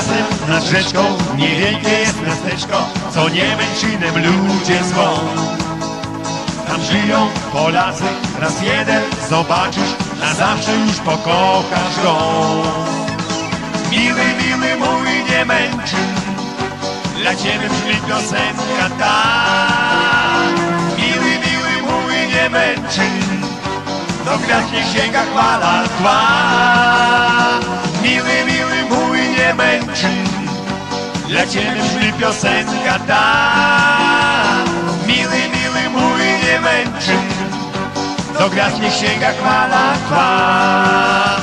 lasem, nad rzeczką. Niewielkie jest miasteczko Co Niemęczynem ludzie zwą Tam żyją Polacy Raz jeden zobaczysz Na zawsze już pokochasz go. Miły, miły mój Niemęczyn Dla ciebie brzmi piosenka ta. Miły, miły mój Niemęczyn do gwiazd niech sięga chwala tła Miły, miły mój nie męczy Dla ciebie brzmi piosenka ta. Miły, miły mój nie męczy. Do gwiazd niech sięga chwala twa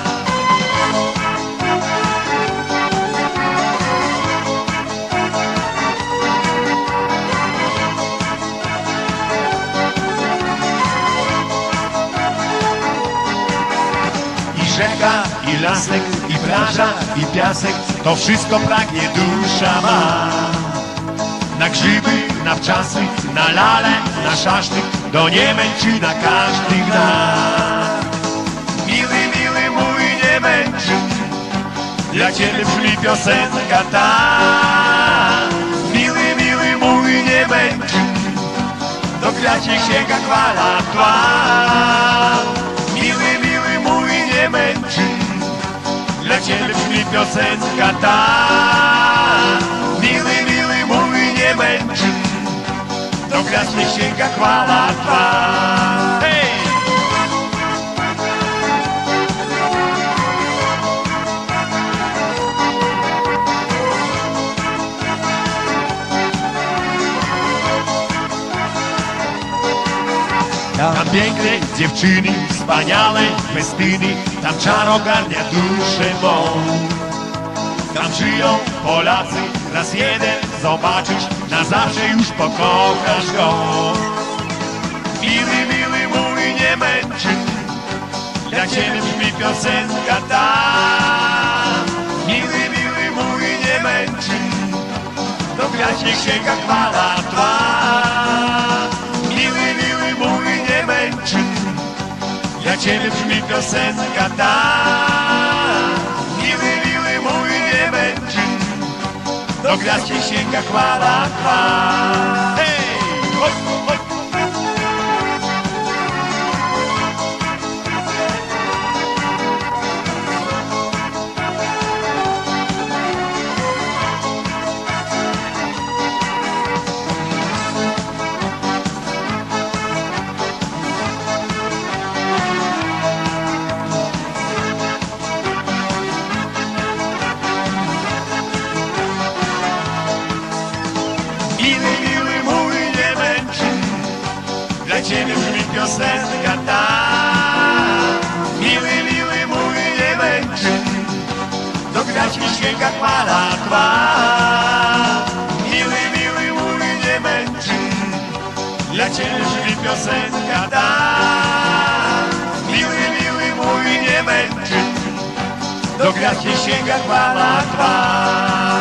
I rzeka, i lasek, plaża, i piasek To wszystko pragnie dusza ma. Na grzyby, na wczasy, na lale, na szaszłyk Do Niemęczyna każdy gna Miły, miły mój Niemęczyn Dla ciebie brzmi piosenka ta. Miły, miły mój Niemęczyn Do gwiazd niech sięga chwala tła ciebie brzmi piosenka ta Miły, miły mój Niemęczyn Do gwiazd niech sięga chwala twa Hej! Tam piękne dziewczyny, wspaniałe festyny, tam czar ogarnia duszę mą. Tam żyją Polacy, raz jeden zobaczysz, na zawsze już pokochasz go. Miły, miły mój nie męczy, dla ciebie brzmi piosenka ta. Miły, miły mój nie męczy, do gwiazd niech sięga chwala twa. Miły, miły mój nie męczy, dla ciebie brzmi piosenka ta. Do gwiazd sięga chwala twa. Hej! Miły, miły mój nie męczy. Dla ciebie brzmi piosenka ta. Miły, miły mój nie męczy. Do gwiazd mi sięga chwala twa. Miły, miły mój nie męczy. Dla ciebie brzmi piosenka ta. Miły, miły mój nie męczy. Do gwiazd mi sięga chwala twa